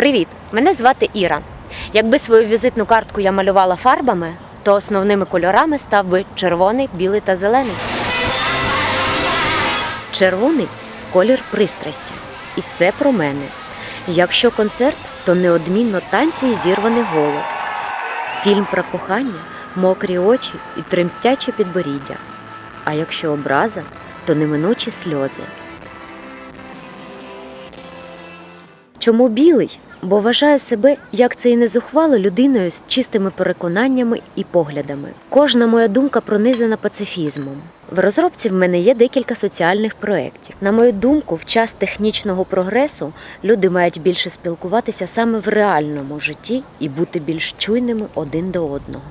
Привіт! Мене звати Іра. Якби свою візитну картку я малювала фарбами, то основними кольорами став би червоний, білий та зелений. Червоний колір пристрасті. І це про мене. Якщо концерт, то неодмінно танці і зірваний голос. Фільм про кохання, мокрі очі і тремтяче підборіддя. А якщо образа, то неминучі сльози. Чому білий? Бо вважаю себе, як це і не зухвало людиною з чистими переконаннями і поглядами. Кожна моя думка пронизана пацифізмом. В розробці в мене є декілька соціальних проєктів. На мою думку, в час технічного прогресу люди мають більше спілкуватися саме в реальному житті і бути більш чуйними один до одного.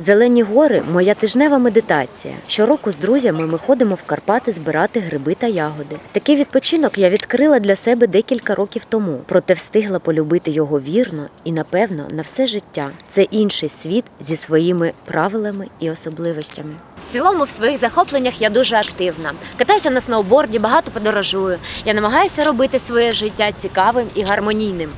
Зелені гори моя тижнева медитація. Щороку з друзями ми ходимо в Карпати збирати гриби та ягоди. Такий відпочинок я відкрила для себе декілька років тому, проте встигла полюбити його вірно і, напевно, на все життя. Це інший світ зі своїми правилами і особливостями. В цілому в своїх захопленнях я дуже активна. Катаюся на сноуборді, багато подорожую. Я намагаюся робити своє життя цікавим і гармонійним.